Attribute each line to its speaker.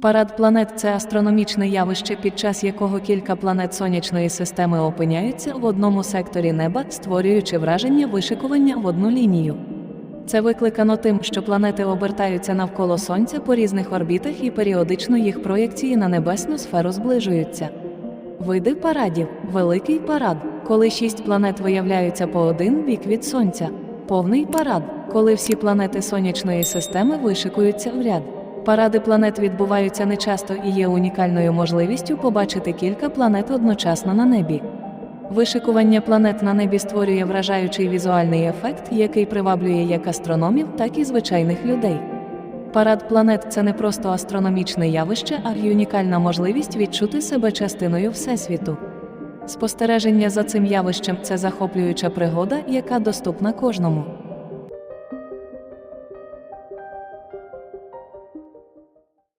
Speaker 1: Парад планет це астрономічне явище, під час якого кілька планет сонячної системи опиняються в одному секторі неба, створюючи враження вишикування в одну лінію. Це викликано тим, що планети обертаються навколо Сонця по різних орбітах і періодично їх проєкції на небесну сферу зближуються. Види парадів великий парад, коли шість планет виявляються по один бік від Сонця, повний парад, коли всі планети сонячної системи вишикуються в ряд. Паради планет відбуваються нечасто і є унікальною можливістю побачити кілька планет одночасно на небі. Вишикування планет на небі створює вражаючий візуальний ефект, який приваблює як астрономів, так і звичайних людей. Парад планет це не просто астрономічне явище, а й унікальна можливість відчути себе частиною Всесвіту. Спостереження за цим явищем це захоплююча пригода, яка доступна кожному.